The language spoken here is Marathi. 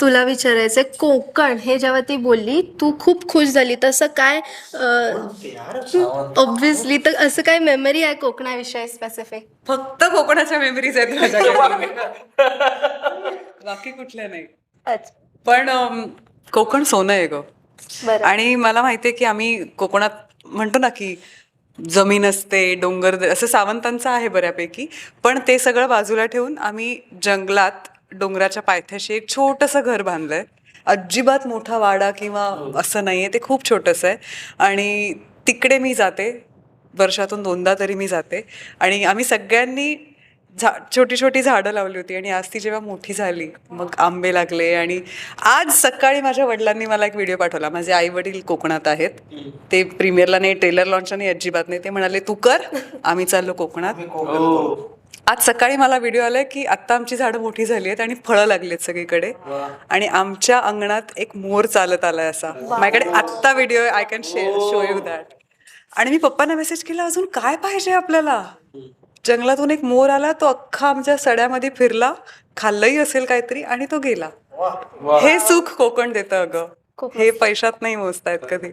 तुला विचारायचंय कोकण हे जेव्हा ती बोलली तू खूप खुश झाली. तसं काय ऑब्विसली तर असं काय मेमरी आहे कोकणाविषयी स्पेसिफिक फक्त कोकणाच्या मेमरीज आहेत माझ्याकडे बाकी कुठल्या नाही. अच्छा. पण कोकण सोनं आहे ग. आणि मला माहितीये की आम्ही कोकणात म्हणतो ना की जमीन असते डोंगर असं सावंतांचं आहे बऱ्यापैकी. पण ते सगळं बाजूला ठेवून आम्ही जंगलात डोंगराच्या पायथ्याशी एक छोटंसं घर बांधलंय. अजिबात मोठा वाडा किंवा असं नाहीये. ते खूप छोटंसं आहे. आणि तिकडे मी जाते. वर्षातून दोनदा तरी मी जाते. आणि आम्ही सगळ्यांनी झा छोटी छोटी झाडं लावली होती. आणि आज ती जेव्हा मोठी झाली मग आंबे लागले. आणि आज सकाळी माझ्या वडिलांनी मला एक व्हिडिओ पाठवला. माझे आई वडील कोकणात आहेत. ते प्रीमियरला नाही ट्रेलर लॉन्चला नाही अजिबात नाही. ते म्हणाले तू कर. आम्ही चाललो कोकणात. आज सकाळी मला व्हिडिओ आलाय की आत्ता आमची झाडं मोठी झाली आहेत आणि फळं लागली आहेत सगळीकडे आणि आमच्या अंगणात एक मोर चालत आलाय असा. माझ्याकडे आत्ता video I can show you that आणि मी पप्पांना मेसेज केला अजून काय पाहिजे आपल्याला? जंगलातून एक मोर आला तो अख्खा आमच्या सड्यामध्ये फिरला. खाल्लंही असेल काहीतरी आणि तो गेला. हे सुख कोकण देतं अगं. हे पैशात नाही मोजतायत कधी.